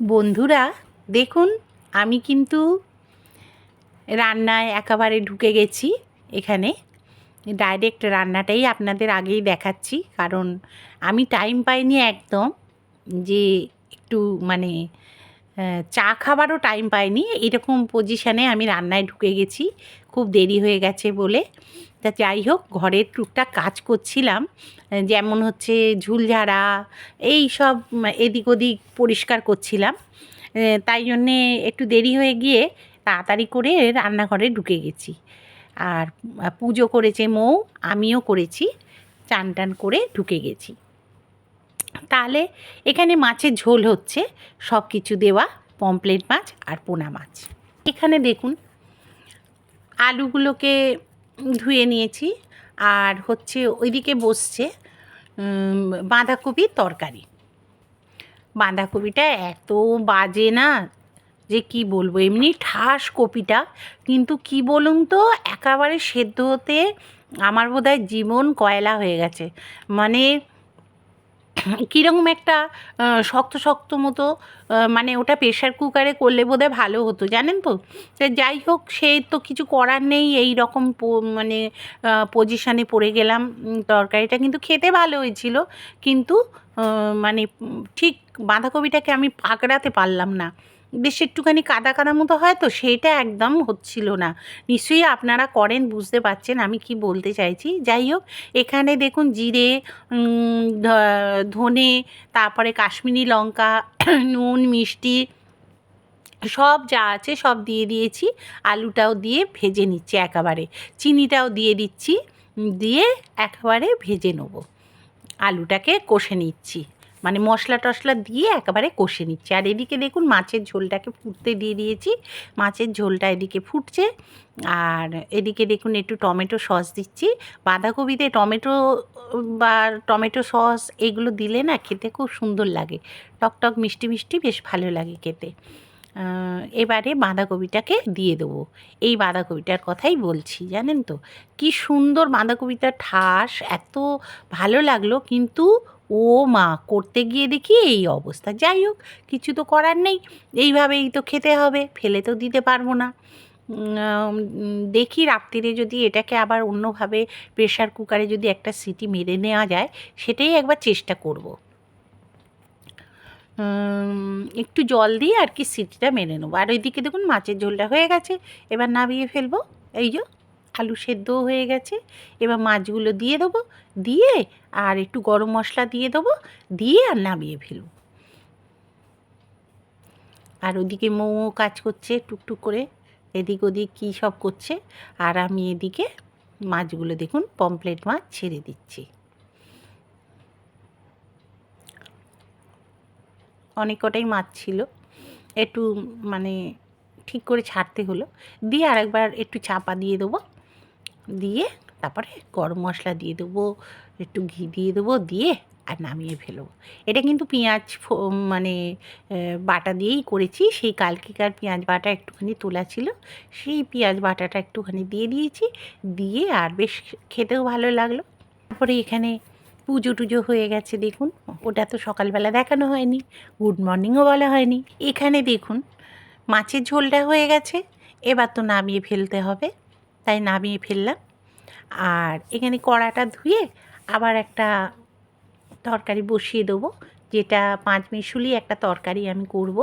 বন্ধুরা, দেখুন, আমি কিন্তু রান্নায় একেবারে ঢুকে গেছি এখানে। ডাইরেক্ট রান্নাটাই আপনাদের আগেই দেখাচ্ছি, কারণ আমি টাইম পাইনি একদম যে একটু মানে চা খাবারও টাইম পাইনি। এরকম পজিশানে আমি রান্নায় ঢুকে গেছি। খুব দেরি হয়ে গেছে বলে। তা যাই হোক, ঘরের টুকটাক কাজ করছিলাম। যেমন হচ্ছে ঝুল ঝাড়া, এই সব এদিক ওদিক পরিষ্কার করছিলাম। তাই জন্যে একটু দেরি হয়ে গিয়ে তাড়াতাড়ি করে রান্নাঘরে ঢুকে গেছি। আর পুজো করেছে মৌ, আমিও করেছি। চান টান করে ঢুকে গেছি। তাহলে এখানে মাছের ঝোল হচ্ছে সব কিছু দেওয়া, পমপ্লেট মাছ আর পোনা মাছ। এখানে দেখুন, আলুগুলোকে ধুয়ে নিয়েছি আর হচ্ছে ওইদিকে বসছে বাঁধাকপির তরকারি। বাঁধাকপিটা এত বাজে না যে কি বলব, এমনি ঠাস কপিটা, কিন্তু কি বলুন তো, একেবারে সেদ্ধ হতে আমার বোধহয় জীবন কয়লা হয়ে গেছে। মানে কীরকম একটা শক্ত শক্ত মতো মানে ওটা প্রেশার কুকারে করলে বোধহয় ভালো হতো, জানেন তো? যাই হোক, সে তো কিছু করার নেই, এই রকম মানে পজিশানে পড়ে গেলাম তরকারিটা কিন্তু খেতে ভালো হয়েছিল, কিন্তু মানে ঠিক বাঁধাকপিটাকে আমি পাকড়াতে পারলাম না। বেশ একটুখানি কাদা কাদা মতো হয় তো, সেইটা একদম হচ্ছিল না। নিশ্চয়ই আপনারা করেন, বুঝতে পারছেন আমি কি বলতে চাইছি। যাই হোক, এখানে দেখুন জিরে ধনে, তারপরে কাশ্মীরি লঙ্কা, নুন, মিষ্টি, সব যা আছে সব দিয়ে দিয়েছি। আলুটাও দিয়ে ভেজে নিচ্ছি একেবারে। চিনিটাও দিয়ে দিচ্ছি, দিয়ে একেবারে ভেজে নেব। আলুটাকে কষে নিচ্ছি। মানে মশলা টশলা দিয়ে একেবারে কষে নিচ্ছি। আর এদিকে দেখুন মাছের ঝোলটাকে ফুটতে দিয়ে দিয়েছি। মাছের ঝোলটা এদিকে ফুটছে। আর এদিকে দেখুন একটু টমেটো সস দিচ্ছি। বাঁধাকপিতে টমেটো, বা টমেটো সস এগুলো দিলে না খেতে খুব সুন্দর লাগে। টকটক মিষ্টি মিষ্টি বেশ ভালো লাগে খেতে। এবারে বাঁধাকপিটাকে দিয়ে দেবো। এই বাঁধাকপিটার কথাই বলছি, জানেন তো? কি সুন্দর বাঁধাকপিটা ঠাস, এত ভালো লাগল। কিন্তু ও মা করতে গিয়ে দেখি এই অবস্থা। যাই হোক, কিছু তো করার নেই। এইভাবেই তো খেতে হবে, ফেলে তো দিতে পারব না। দেখি রাত্রিরে যদি এটাকে আবার অন্যভাবে প্রেশার কুকারে যদি একটা সিটি মেরে নেওয়া যায়, সেটাই একবার চেষ্টা করব। একটু জল দিয়ে আর কি সিটিটা মেরে নেব। আর ওইদিকে দেখুন মাছের ঝোলটা হয়ে গেছে। এবার নামিয়ে ফেলব। এই যে আলু সেদ্ধ হয়ে গেছে। এবার মাছগুলো দিয়ে দেবো, দিয়ে আর একটু গরম মশলা দিয়ে দেবো, দিয়ে আর নামিয়ে ফেলব। আর ওদিকে মৌ কাজ করছে টুকটুক করে, এদিক ওদিক কী সব করছে, আর আমি এদিকে মাছগুলো দেখুন পমপ্লেট মাছ ছেড়ে দিচ্ছি। অনেক কটাই মাছ ছিল, একটু মানে ঠিক করে ছাড়তে হলো, দিয়ে আরেকবার একটু চাপা দিয়ে দেবো। দিয়ে তারপরে গরম মশলা দিয়ে দেবো, একটু ঘি দিয়ে দেবো, দিয়ে আর নামিয়ে ফেলব। এটা কিন্তু পেঁয়াজ মানে বাটা দিয়েই করেছি। সেই কালকেকার পেঁয়াজ বাটা একটুখানি তোলা ছিল, সেই পেঁয়াজ বাটাটা একটুখানি দিয়ে দিয়েছি। দিয়ে আর বেশ খেতেও ভালো লাগল। তারপরে এখানে পুজো টুজো হয়ে গেছে দেখুন। ওটা তো সকালবেলা দেখানো হয়নি, গুড মর্নিংও বলা হয়নি। এখানে দেখুন, মাছের ঝোলটা হয়ে গেছে, এবার তো নামিয়ে ফেলতে হবে। তাই নামিয়ে ফেললাম। আর এখানে কড়াটা ধুয়ে আবার একটা তরকারি বসিয়ে দেবো, যেটা পাঁচ মিশুলি একটা তরকারি আমি করব।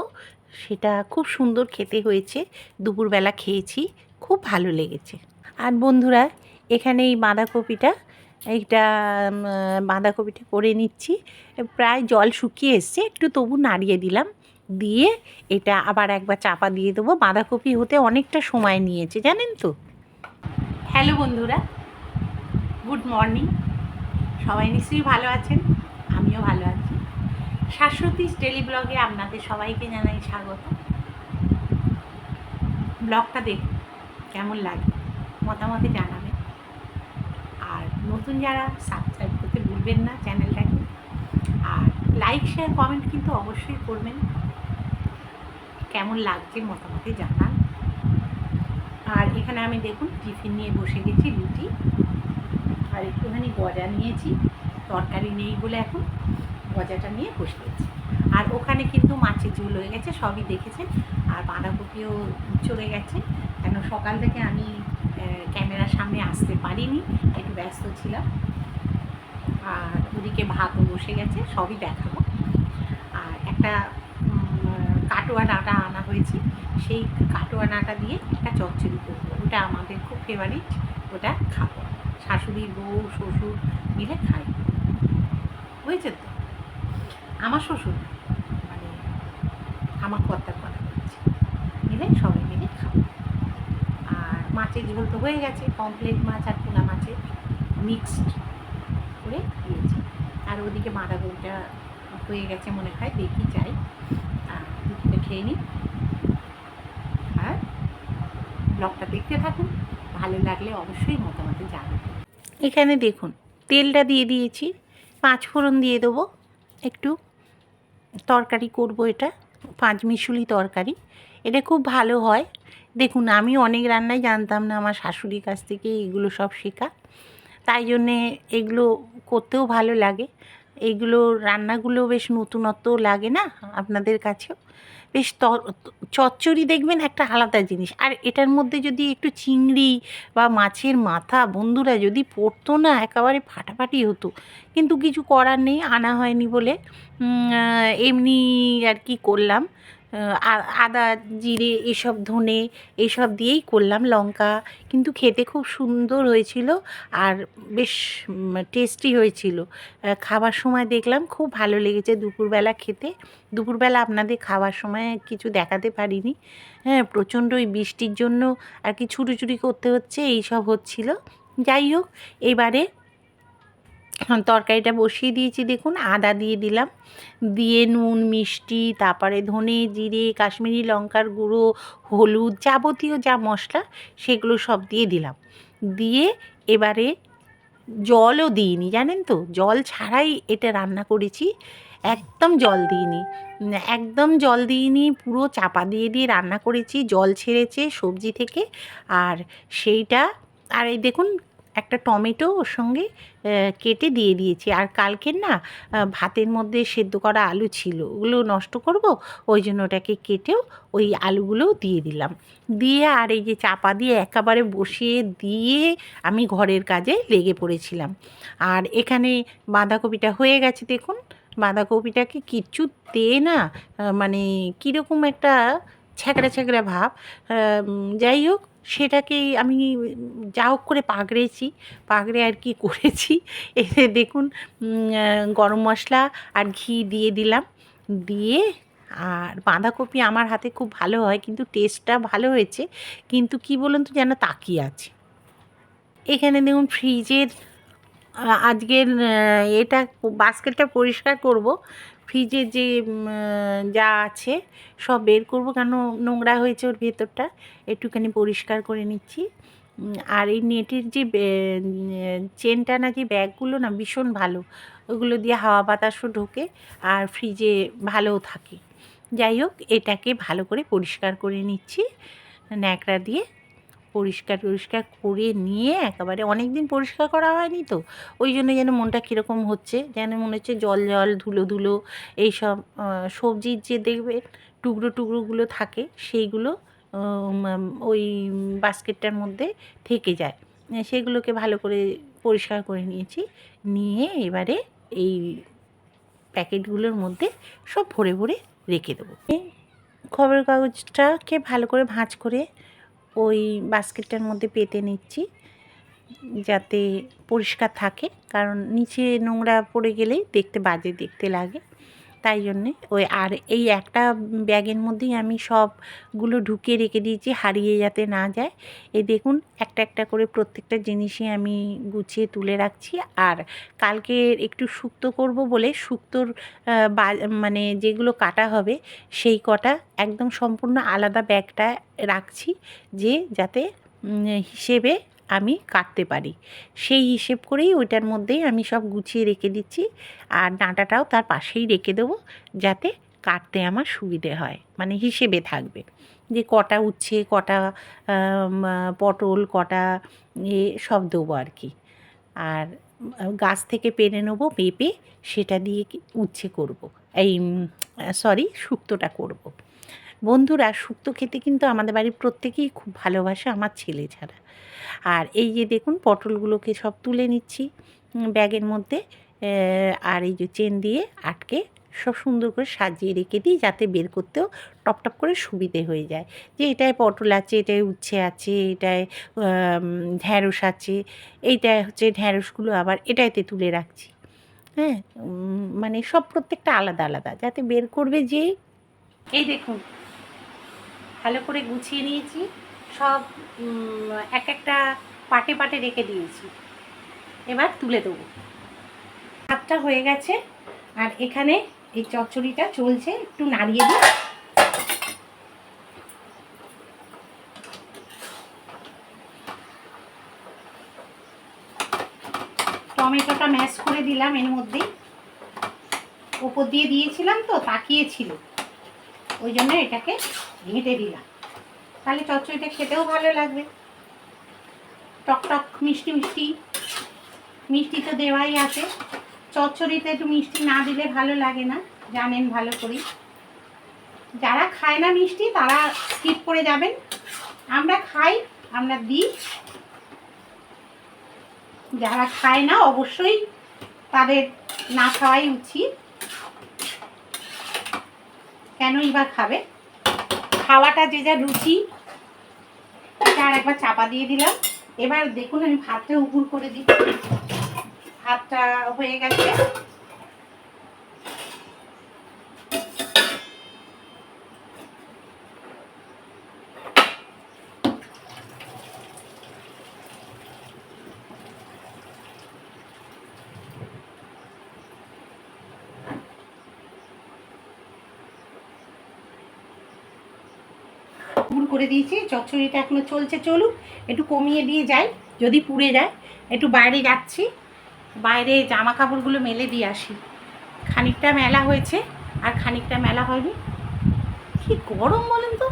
সেটা খুব সুন্দর খেতে হয়েছে, দুপুরবেলা খেয়েছি, খুব ভালো লেগেছে। আর বন্ধুরা এখানে এই বাঁধাকপিটা, এইটা বাঁধাকপিটা করে নিচ্ছি। প্রায় জল শুকিয়ে এসছে, একটু তবু নাড়িয়ে দিলাম। দিয়ে এটা আবার একবার চাপা দিয়ে দেবো। বাঁধাকপি হতে অনেকটা সময় নিয়েছে, জানেন তো? হ্যালো বন্ধুরা, গুড মর্নিং। সবাই নিশ্চয়ই ভালো আছেন? আমিও ভালো আছি। শাশ্বতী ডেলি ব্লগে আপনাদের সবাইকে জানাই স্বাগত। ব্লগটা দেখুন, কেমন লাগে, মতামতে জানাবেন। আর নতুন যারা সাবস্ক্রাইব করতে ভুলবেন না চ্যানেলটাকে, আর লাইক শেয়ার কমেন্ট কিন্তু অবশ্যই করবেন। কেমন লাগছে মতামতে জানান আর এখানে আমি দেখুন টিফিন নিয়ে বসে গেছি, রুটি আর একটুখানি গজা নিয়েছি। তরকারি নেই বলে এখন গজাটা নিয়ে বসে গেছি। আর ওখানে কিন্তু মাছের ঝোল হয়ে গেছে, সবই দেখেছেন। আর বাঁধাকপিও চলে গেছে। কেন সকাল থেকে আমি ক্যামেরার সামনে আসতে পারিনি, একটু ব্যস্ত ছিলাম। আর ওদিকে ভাতও বসে গেছে, সবই দেখাবো। আর একটা কাটোয়া ডাঁটা আনা হয়েছে, সেই কাটোয়া ডাঁটা দিয়ে একটা চচ্চড়ি করব। ওটা আমাদের খুব ফেভারিট ওটা খাব। শাশুড়ি বউ, শ্বশুর মিলে খাই। বুঝেছেন তো? আমার শ্বশুর মানে আমার কর্তার কথা বলছি মিলে সবাই মিলে খাব। আর মাছের ঝোল তো হয়ে গেছে কমপ্লেট মাছ আর পোনা মাছের মিক্সড করে দিয়েছি। আর ওদিকে বাঁধাকপিটা হয়ে গেছে মনে হয়, দেখি যাই। খেয়ে নিই। আর ব্লগটা দেখতে থাকুন, ভালো লাগলে অবশ্যই মতামত জানাবেন। এখানে দেখুন, তেলটা দিয়ে দিয়েছি, পাঁচ ফোড়ন দিয়ে দেবো, একটু তরকারি করব এটা, পাঁচ মিশুলি তরকারি। এটা খুব ভালো হয়। দেখুন, আমি অনেক রান্নাই জানতাম না, আমার শাশুড়ির কাছ থেকে এগুলো সব শেখা। তাই জন্যে এগুলো করতেও ভালো লাগে। এইগুলো রান্নাগুলো বেশ নতুনত্ব লাগে না আপনাদের কাছেও? বেশ চচ্চড়ি দেখবেন একটা আলাদা জিনিস। আর এটার মধ্যে যদি একটু চিংড়ি বা মাছের মাথা, বন্ধুরা যদি পড়তো না, একেবারে ফাটাফাটি হতো। কিন্তু কিছু করার নেই, আনা হয়নি বলে। এমনি আর কি করলাম। আদা, জিরে, এসব ধনে, এসব দিয়েই করলাম লঙ্কা। কিন্তু খেতে খুব সুন্দর হয়েছিল আর বেশ টেস্টি হয়েছিল। খাবার সময় দেখলাম খুব ভালো লেগেছে দুপুরবেলা খেতে। দুপুরবেলা আপনাদের খাওয়ার সময় কিছু দেখাতে পারিনি। হ্যাঁ প্রচণ্ড ওই বৃষ্টির জন্য আর কি ছুটোছুটি করতে হচ্ছে এই সব হচ্ছিল। যাই হোক, এবারে তরকারিটা বসিয়ে দিয়েছি, দেখুন, আদা দিয়ে দিলাম। দিয়ে নুন, মিষ্টি, তারপরে ধনে জিরে, কাশ্মীরি লঙ্কার গুঁড়ো, হলুদ, যাবতীয় যা মশলা, সেগুলো সব দিয়ে দিলাম। দিয়ে এবারে জলও দিইনি, জানেন তো? জল ছাড়াই এটা রান্না করেছি, একদম জল দিইনি। একদম জল দিইনি, পুরো চাপা দিয়ে দিয়ে রান্না করেছি, জল ছেড়েছে সবজি থেকে। আর সেইটা, আর এই দেখুন একটা টমেটো ওর সঙ্গে কেটে দিয়ে দিয়েছি। আর কালকের না ভাতের মধ্যে সেদ্ধ করা আলু ছিল, ওগুলো নষ্ট করব, ওই জন্য ওটাকে কেটেও ওই আলুগুলোও দিয়ে দিলাম। দিয়ে আর এই যে চাপা দিয়ে একেবারে বসিয়ে দিয়ে আমি ঘরের কাজে লেগে পড়েছিলাম। আর এখানে বাঁধাকপিটা হয়ে গেছে দেখুন, বাঁধাকপিটাকে কিচ্ছু দিয়ে না মানে কীরকম একটা ছ্যাঁকড়া ছ্যাঁকড়া ভাব। যাই হোক, সেটাকেই আমি যা হোক করে পাগড়েছি, পাগড়ে আর কি করেছি। এতে দেখুন গরম মশলা আর ঘি দিয়ে দিলাম। দিয়ে আর বাঁধাকপি আমার হাতে খুব ভালো হয়, কিন্তু টেস্টটা ভালো হয়েছে। কিন্তু কি বলুন তো, যেন তাকিয়ে আছে। এখানে দেখুন ফ্রিজের আজকের এটা বাস্কেটটা পরিষ্কার করব। ফ্রিজে যে যা আছে সব বের করব। কেন নোংরা হয়েছে ওর ভেতরটা? একটুখানি পরিষ্কার করে নিচ্ছি। আর এই নেটের যে চেনটা টানা যে ব্যাগগুলো না ভীষণ ভালো। ওগুলো দিয়ে হাওয়া বাতাসও ঢোকে আর ফ্রিজে ভালোও থাকে। যাই হোক, এটাকে ভালো করে পরিষ্কার করে নিচ্ছি, ন্যাকড়া দিয়ে। পরিষ্কার টরিষ্কার করে নিয়ে একেবারে অনেক দিন পরিষ্কার করা হয়নি তো। ওই জন্য যেন মনটা কীরকম হচ্ছে, যেন মনে হচ্ছে জল জল, ধুলো ধুলো এইসব সবজির যে দেখবে টুকরো, টুকরোগুলো থাকে সেইগুলো ওই বাস্কেটটার মধ্যে থেকে যায়। সেগুলোকে ভালো করে পরিষ্কার করে নিয়েছি, নিয়ে এবারে এই প্যাকেটগুলোর মধ্যে সব ভরে ভরে রেখে দেবো। খবরের কাগজটাকে ভালো করে ভাঁজ করে ওই বাস্কেটটার মধ্যে পেতে নিচ্ছি, যাতে পরিষ্কার থাকে, কারণ নিচে নোংরা পড়ে গেলেই দেখতে বাজে, দেখতে লাগে। তাই জন্যে ওই আর এই একটা ব্যাগের মধ্যেই আমি সবগুলো ঢুকিয়ে রেখে দিয়েছি হারিয়ে যাতে না যায়। এই দেখুন, একটা একটা করে প্রত্যেকটা জিনিসই আমি গুছিয়ে তুলে রাখছি। আর কালকে একটু শুক্তো করব বলে শুক্তোর মানে যেগুলো কাটা হবে সেই কটা একদম সম্পূর্ণ আলাদা ব্যাগটা রাখছি যে যাতে হিসেবে আমি কাটতে পারি সেই হিসেব করেই ওইটার মধ্যেই আমি সব গুছিয়ে রেখে দিচ্ছি আর ডাঁটাটাও তার পাশেই রেখে দেবো যাতে কাটতে আমার সুবিধে হয় মানে হিসেবে থাকবে যে কটা উচ্ছে, কটা পটল, কটা এ সব দেবো আর কি আর গাছ থেকে পেরে নেব, পেঁপে, সেটা দিয়ে উচ্ছে করব। এই সরি শুক্তোটা করব। বন্ধুরা শুক্তো খেতে কিন্তু আমাদের বাড়ির প্রত্যেকেই খুব ভালোবাসে, আমার ছেলে ছাড়া। আর এই যে দেখুন, পটলগুলোকে সব তুলে নিচ্ছি ব্যাগের মধ্যে আর এই যে চেন দিয়ে আটকে সব সুন্দর করে সাজিয়ে রেখে দিই যাতে বের করতেও টপ টপ করে সুবিধে হয়ে যায়। যে এটায় পটল আছে, এটায় উচ্ছে আছে, এটায় ঢ্যাঁড়স আছে, এইটায় হচ্ছে ঢ্যাঁড়সগুলো আবার এটাইতে তুলে রাখছি। হ্যাঁ মানে সব প্রত্যেকটা আলাদা আলাদা, যাতে বের করবে যে এই দেখুন ভালো করে গুছিয়ে নিয়েছি। সব এক একটা পাটে পাটে রেখে দিয়েছি। এবার তুলে দেবো। ভাতটা হয়ে গেছে, আর এখানে এই চচ্চড়িটা চলছে, একটু নাড়িয়ে দিই। টমেটোটা ম্যাশ করে দিলাম এর মধ্যেই। ওপর দিয়ে দিয়েছিলাম তো তাকিয়েছিল ওই জন্য এটাকে ঘেঁটে দিলাম। তাহলে চচ্চড়িটা খেতেও ভালো লাগবে। টক টক, মিষ্টি মিষ্টি। মিষ্টি তো দেওয়াই আছে। চচ্চড়িতে একটু মিষ্টি না দিলে ভালো লাগে না। জানেন ভালো করেই। যারা খায় না মিষ্টি, তারা স্কিপ করে যাবেন। আমরা খাই, আমরা দিই। যারা খায় না, অবশ্যই তাদের না খাওয়াই উচিত। কেনই বা খাবে? খাওয়াটা যে যা রুচি আর একবার চাপা দিয়ে দিলাম। এবার দেখুন, আমি ভাতটা উপুর করে দিই ভাতটা হয়ে গেছে। করে দিয়েছি চচ্চড়িটা এখনও চলছে চলুক। একটু কমিয়ে দিয়ে যাই যদি পুড়ে যায়। একটু বাইরে যাচ্ছি বাইরে জামা কাপড়গুলো মেলে দিয়ে আসি। খানিকটা মেলা হয়েছে আর খানিকটা মেলা হয়নি। কি গরম বলেন তো?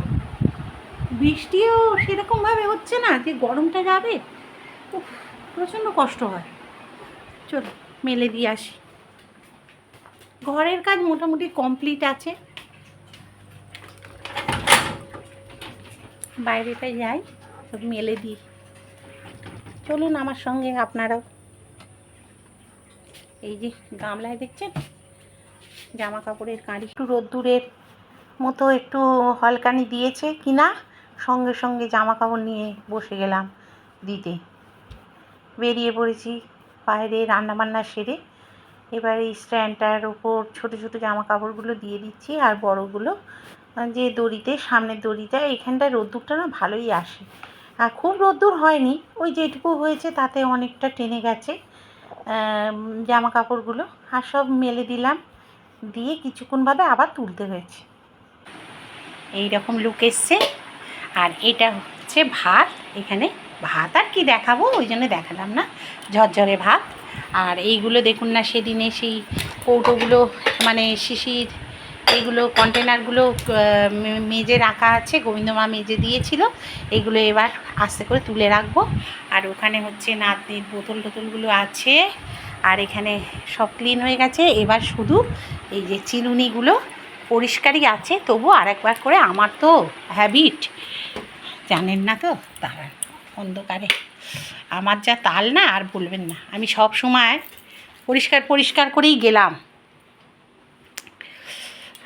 বৃষ্টিও সেরকমভাবে হচ্ছে না যে গরমটা যাবে। উফ, প্রচণ্ড কষ্ট হয়। চলো মেলে দিয়ে আসি। ঘরের কাজ মোটামুটি কমপ্লিট আছে। বাইরেটা যাই, সব মেলে দিই। চলুন আমার সঙ্গে আপনারাও। এই যে গামলায় দেখছেন? জামা কাপড়ের কাঁড়ি। একটু রোদ্দুরের মতো একটু হলকানি দিয়েছে কিনা, সঙ্গে সঙ্গে জামা কাপড় নিয়ে বসে গেলাম দিতে। বেরিয়ে পড়েছি বাইরে রান্নাবান্না সেরে। এবার এই স্ট্যান্ডটার ওপর ছোটো ছোটো জামা কাপড়গুলো দিয়ে দিচ্ছি আর বড়গুলো যে দড়িতে, সামনের দড়িটা, এখানটায় রোদ্দুরটা না ভালোই আসে। আর খুব রোদ্দুর হয়নি, ওই যেটুকু হয়েছে তাতে অনেকটা টেনে গেছে জামা কাপড়গুলো আর সব মেলে দিলাম, দিয়ে কিছুক্ষণ বাদে আবার তুলতে হয়েছে। এই রকম লুক এসছে। আর এটা হচ্ছে ভাত। এখানে ভাত আর কি দেখাবো, ওই জন্য দেখালাম না। ঝরঝরে ভাত। আর এইগুলো দেখুন না, সেদিনে সেই কৌটোগুলো মানে শিশির এইগুলো কন্টেনারগুলো মেজে রাখা আছে গোবিন্দমা মেজে দিয়েছিল। এইগুলো এবার আস্তে করে তুলে রাখব। আর ওখানে হচ্ছে নাতনির বোতল টোতলগুলো আছে। আর এখানে সব ক্লিন হয়ে গেছে। এবার শুধু এই যে চিরুনিগুলো পরিষ্কারই আছে। তবু আর একবার করে আমার তো হ্যাবিট জানেন না তো, তারা অন্ধকারে। আমার যা তাল না, আর বলবেন না। আমি সব সময় পরিষ্কার পরিষ্কার করেই গেলাম।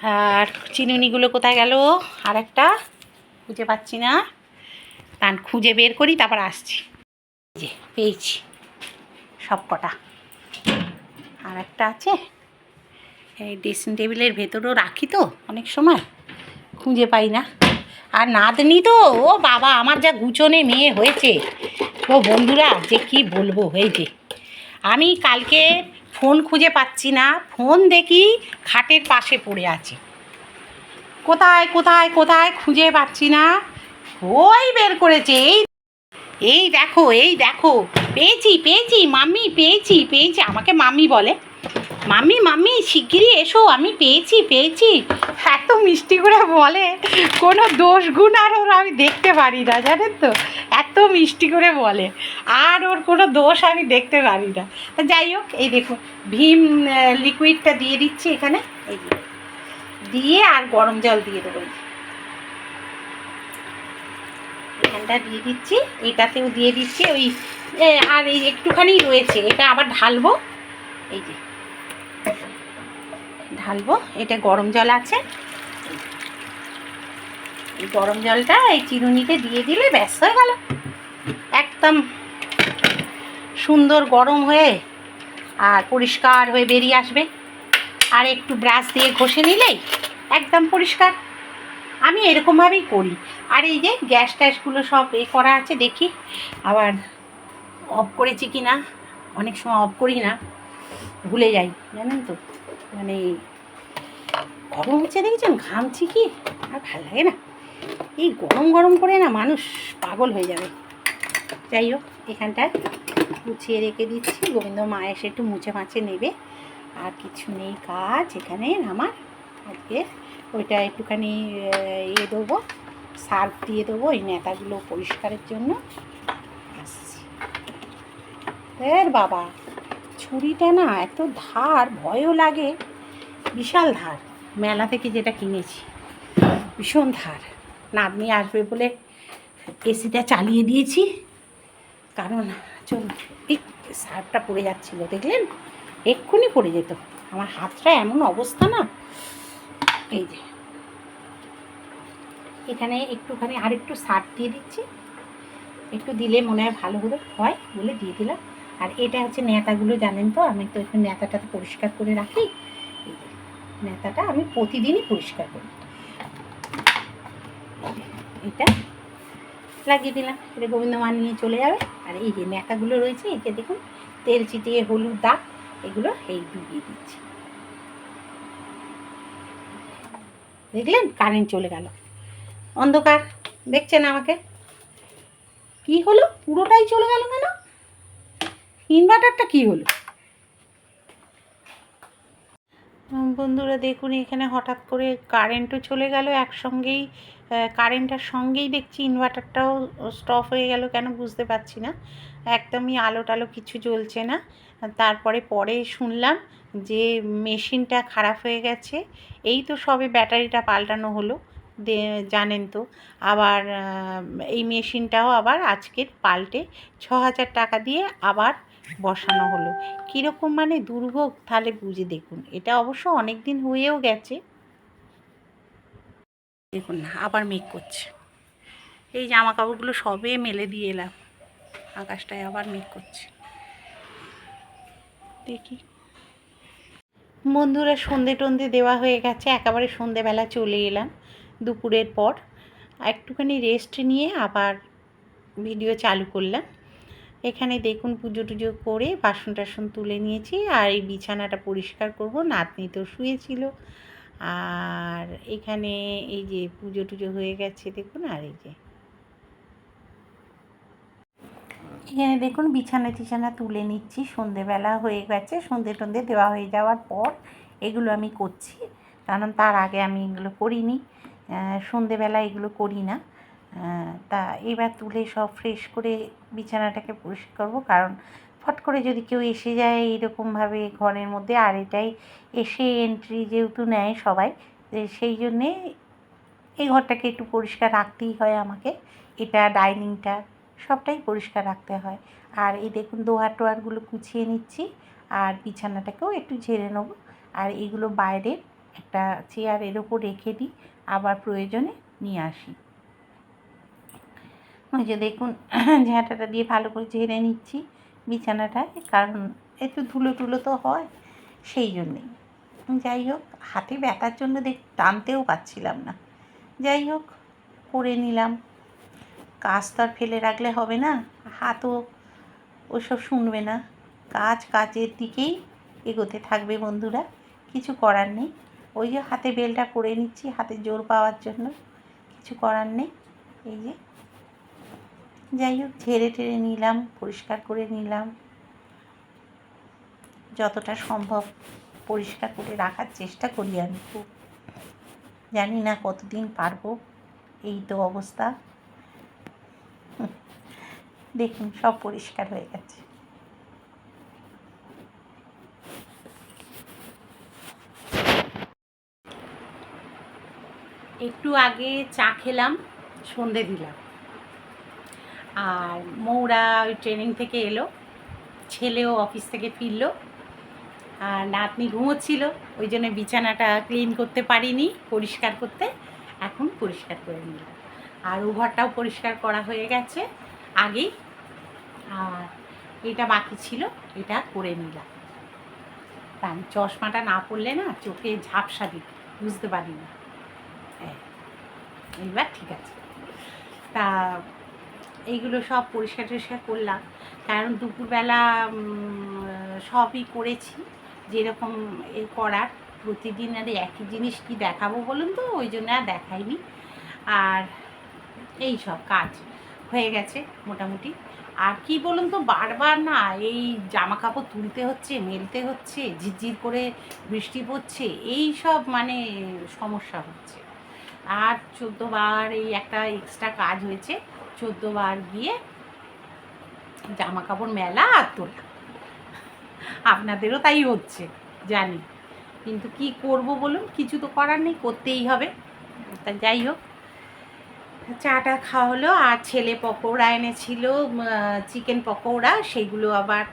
আর চিনুনিগুলো কোথায় গেল? আর একটা খুঁজে পাচ্ছি না। তান খুঁজে বের করি, তারপর আসছি। যে, পেয়েছি সব কটা। আর একটা আছে। এই ড্রেসিং টেবিলের ভেতরেও রাখি তো অনেক সময়, খুঁজে পাই না। আর নাতনি তো, ও বাবা, আমার যা গুচনে মেয়ে হয়েছে। ও বন্ধুরা, যে কি বলব যে। আমি কালকে ফোন খুঁজে পাচ্ছি না। ফোন দেখি খাটের পাশে পড়ে আছে। কোথায় কোথায় কোথায় খুঁজে পাচ্ছি না। ওই বের করেছে, এই এই দেখো এই দেখো। পেয়েছি পেয়েছি, মাম্মি, পেয়েছি পেয়েছি। আমাকে মাম্মি বলে। মাম্মি মাম্মি শিগগিরই এসো, আমি পেয়েছি পেয়েছি। এত মিষ্টি করে বলে, কোনো দোষ গুণ আর ওর আমি দেখতে পারি না, জানেন তো? এত মিষ্টি করে বলে, আর ওর কোনো দোষ আমি দেখতে পারি না। যাই হোক, এই দেখো ভীম লিকুইডটা দিয়ে দিচ্ছি এখানে, এই দিয়ে আর গরম জল দিয়ে দেবো এখানটা দিয়ে দিচ্ছি, এটাতেও দিয়ে দিচ্ছি, ওই আর এই একটুখানি রয়েছে, এটা আবার ঢালবো, এই যে। ঢালবো। এটা গরম জল আছে। এই গরম জলটা এই চিরুনিতে দিয়ে দিলে ব্যাস হয়ে গেল। একদম সুন্দর গরম হয়ে আর পরিষ্কার হয়ে বেরিয়ে আসবে। আর একটু ব্রাশ দিয়ে ঘষে নিলেই একদম পরিষ্কার। আমি এরকমভাবেই করি। আর এই যে গ্যাস ট্যাসগুলো সব এ করা আছে, দেখি আবার অফ করেছি কি না অনেক সময় অফ করি না। ভুলে যাই, জানেন তো? মানে গরম হচ্ছে দেখেছেন? ঘামছি কি আর ভালো লাগে না। এই গরম গরম করে না মানুষ পাগল হয়ে যাবে। যাই হোক, এখানটায় গুছিয়ে রেখে দিচ্ছি। গোবিন্দ মা এসে একটু মুছে মাছে নেবে। আর কিছু নেই কাজ, এখানে আমার আজকে ওইটা একটুখানি ইয়ে দেবো, সার্ফ দিয়ে দেবো এই নেতাগুলো পরিষ্কারের জন্য। আসছি। এর বাবা, ছুরিটা না এত ধার, ভয়ও লাগে। বিশাল ধার। মেলা থেকে যেটা কিনেছি, ভীষণ ধার। নাতনি আসবে বলে এসিটা চালিয়ে দিয়েছি। কারণ চলুন এই সার্ফটা পড়ে যাচ্ছিল, দেখলেন? এক্ষুনি পড়ে যেত। আমার হাতটা এমন অবস্থা না। এই যে, এখানে একটুখানি আর একটু সার্ফ দিয়ে দিচ্ছি। একটু দিলে মনে হয় ভালো করে হয় বলে দিয়ে দিলাম। আর এটা হচ্ছে নেতাগুলো জানেন তো? আমি তো একটু নেতাটা পরিষ্কার করে রাখি। নেতাটা আমি প্রতিদিনই পরিষ্কার করি। এটা লাগিয়ে দিলাম, এটা গোবিন্দ মা নিয়ে চলে যাবে। আর এই যে নেতাগুলো রয়েছে যে দেখুন, তেল চিটিয়ে হলুদ দাগ, এগুলো এই ডুবিয়ে দিচ্ছি। দেখলেন? কারেন্ট চলে গেল। অন্ধকার, দেখছেন আমাকে? কি হলো? পুরোটাই চলে গেল কেন? ইনভার্টারটা কি হলো? বন্ধুরা দেখুন এখানে হঠাৎ করে কারেন্টও চলে গেল একসঙ্গেই আহ, কারেন্টের সঙ্গেই দেখছি ইনভার্টারটাও স্টপ হয়ে গেল কেন বুঝতে পারছি না। একদমই আলো টালো কিছু জ্বলছে না। তারপরে পরে শুনলাম যে মেশিনটা খারাপ হয়ে গেছে। এই তো সবে ব্যাটারিটা পাল্টানো হলো জানেন তো। আবার এই মেশিনটাও আবার আজকের পাল্টে ছ হাজার টাকা দিয়ে আবার বসানো হলো। কীরকম মানে দুর্ভোগ? তাহলে বুঝে দেখুন। এটা অবশ্য অনেক দিন হয়েও গেছে। দেখুন না, আবার মেঘ করছে। এই জামা কাপড়গুলো সবে মেলে দিয়ে এলাম। আকাশটায় আবার মেঘ করছে। দেখি। বন্ধুরা, সন্ধে টন্ধে দেওয়া হয়ে গেছে। একেবারে সন্ধেবেলা চলে এলাম দুপুরের পর। একটুখানি রেস্ট নিয়ে আবার ভিডিও চালু করলাম। এখানে দেখুন পুজো টুজো করে বাসন টাসন তুলে নিয়েছি আর এই বিছানাটা পরিষ্কার করব। নাতনি তো শুয়েছিল। আর এখানে এই যে পুজো টুজো হয়ে গেছে দেখুন, আর এই যে। এখানে দেখুন বিছানা টিছানা তুলে নিচ্ছি। সন্ধেবেলা হয়ে গেছে, সন্ধে টন্ধে দেওয়া হয়ে যাওয়ার পর এগুলো আমি করছি। কারণ তার আগে আমি এগুলো করিনি। সন্ধেবেলা এগুলো করি না। তা এবার তুলে সব ফ্রেশ করে বিছানাটাকে পরিষ্কার করব। কারণ ফট করে যদি কেউ এসে যায় এরকমভাবে ঘরের মধ্যে, আর এটাই এসে এন্ট্রি যেহেতু নেয় সবাই সেই জন্যে এই ঘরটাকে একটু পরিষ্কার রাখতেই হয় আমাকে। এটা ডাইনিংটা সবটাই পরিষ্কার রাখতে হয়। আর এই দেখুন দোয়ার টোয়ারগুলো গুছিয়ে নিচ্ছি, আর বিছানাটাকেও একটু ঝেড়ে নেব। আর এগুলো বাইরের একটা চেয়ারের ওপর রেখে দিই, আবার প্রয়োজনে নিয়ে আসি। ওই যে দেখুন, ঝাঁটাটা দিয়ে ভালো করে ঝেড়ে নিচ্ছি বিছানাটায় কারণ একটু ধুলো টুলো তো হয়, সেই জন্যেই যাই হোক, হাতে ব্যথার জন্য দেখ, টানতেও পাচ্ছিলাম না। যাই হোক, করে নিলাম। কাজ তো আর ফেলে রাখলে হবে না, হাতও ওসব শুনবে না। কাজ কাজের দিকেই এগোতে থাকবে বন্ধুরা, কিছু করার নেই। ওই যে হাতে বেলটা করে নিচ্ছি, হাতে জোর পাওয়ার জন্য, কিছু করার নেই। এই যে যাই হোক, ঝেড়ে টেড়ে নিলাম, পরিষ্কার করে নিলাম। যতটা সম্ভব পরিষ্কার করে রাখার চেষ্টা করি আমি খুব। জানি না কতদিন পারব, এই তো অবস্থা। দেখুন, সব পরিষ্কার হয়ে গেছে। একটু আগে চা খেলাম, সন্ধে দিলাম। আর মৌরা ওই ট্রেনিং থেকে এলো, ছেলেও অফিস থেকে ফিরলো, আর নাতনি ঘুমোচ্ছিল, ওই জন্য বিছানাটা ক্লিন করতে পারিনি, পরিষ্কার করতে, এখন পরিষ্কার করে নিলাম আর ও ঘরটাও পরিষ্কার করা হয়ে গেছে, আগেই, আর এটা বাকি ছিল, এটা করে নিলাম। তা আমি চশমাটা না পড়লে না চোখে ঝাপসা দিই বুঝতে পারি না হ্যাঁ এইবার ঠিক আছে। তা এইগুলো সব পরিষ্কার টরিষ্কার করলাম। কারণ দুপুরবেলা সবই করেছি, যেরকম এ করার। প্রতিদিন আর একই জিনিস কি দেখাবো বলুন তো? ওই জন্য আর দেখাইনি। আর এই সব কাজ হয়ে গেছে মোটামুটি। আর কি বলুন তো, বারবার না এই জামা কাপড় তুলতে হচ্ছে, মেলতে হচ্ছে, ঝিরঝির করে বৃষ্টি পড়ছে, এই সব মানে সমস্যা হচ্ছে। আর চোদ্দ বার এই একটা এক্সট্রা কাজ হয়েছে। চোদ্দ বার গিয়ে জামা কাপড় মেলা আর তোলা। আপনাদেরও তাই হচ্ছে, জানি। কিন্তু কি করব বলুন, কিছু তো করার নেই, করতেই হবে। তা যাই হোক, চাটা খাওয়া হলো আর ছেলে পকোড়া এনেছিল চিকেন পকোড়া, সেগুলো আবার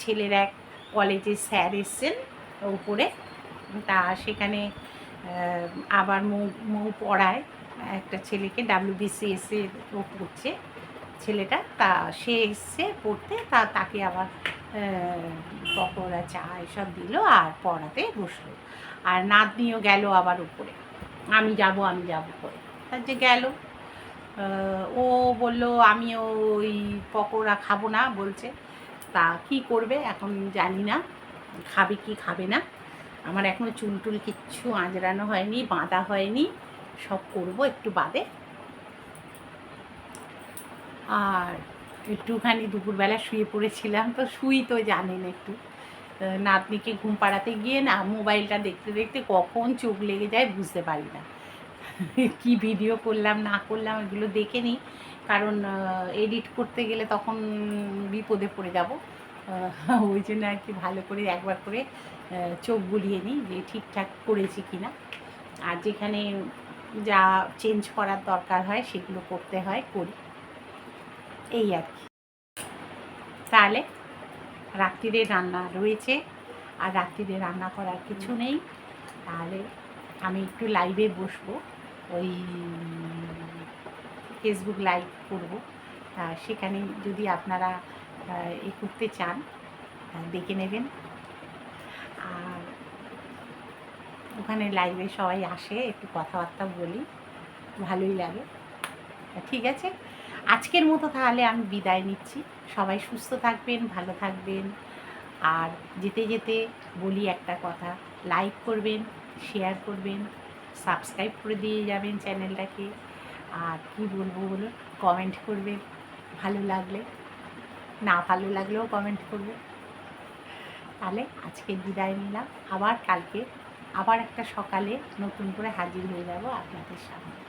ছেলের এক কলেজের স্যার এসছেন উপরে। তা সেখানে আবার মৌ মৌ পড়ায়। একটা ছেলেকে ডাব্লিউবিসিএস ও পড়ছে। ছেলেটা তা, সে এসছে পড়তে, তা তাকে আবার পকোড়া, চা এসব দিল আর পড়াতে বসল। আর নাতনিও গেল আবার উপরে। আমি যাব আমি যাব করে তার যে গেল ও বলল, আমিও ওই পকোড়া খাব না। বলছে, তা কি করবে এখন জানি না। খাবে কি খাবে না। আমার এখনও চুল টুল কিচ্ছু আঁচড়ানো হয়নি, বাঁধা হয়নি। সব করব একটু বাদে। আর একটুখানি দুপুরবেলা শুয়ে পড়েছিলাম, তো শুই তো জানেন একটু। নাতনিকে ঘুম পাড়াতে গিয়ে না মোবাইলটা দেখতে দেখতে কখন চোখ লেগে যায় বুঝতে পারি না। কি ভিডিও করলাম, না করলাম এগুলো দেখে নিই। কারণ এডিট করতে গেলে তখন বিপদে পড়ে যাব। ওই জন্য আর কি ভালো করে একবার করে চোখ বুলিয়ে নিই যে ঠিকঠাক করেছি কি না আর যেখানে যা চেঞ্জ করার দরকার হয় সেগুলো করতে হয় করি। এই আর কি। তাহলে রাত্রিরে রান্না রয়েছে আর রাত্রিরে রান্না করার কিছু নেই। তাহলে আমি একটু লাইভে বসবো ওই ফেসবুক লাইভ করব। তা সেখানে যদি আপনারা এ করতে চান দেখে নেবেন আর ওখানে লাইভে সবাই আসে, একটু কথাবার্তা বলি, ভালোই লাগে। ঠিক আছে, আজকের মতো তাহলে আমি বিদায় নিচ্ছি। সবাই সুস্থ থাকবেন, ভালো থাকবেন। আর যেতে যেতে বলি একটা কথা লাইক করবেন শেয়ার করবেন সাবস্ক্রাইব করে দিয়ে যাবেন চ্যানেলটাকে আর কি বলব বলুন কমেন্ট করবেন ভালো লাগলে, না ভালো লাগলেও কমেন্ট করবে। তাহলে আজকে বিদায় নিলাম, আবার কালকে আবার একটা সকালে নতুন করে হাজির হয়ে যাব আপনাদের সামনে।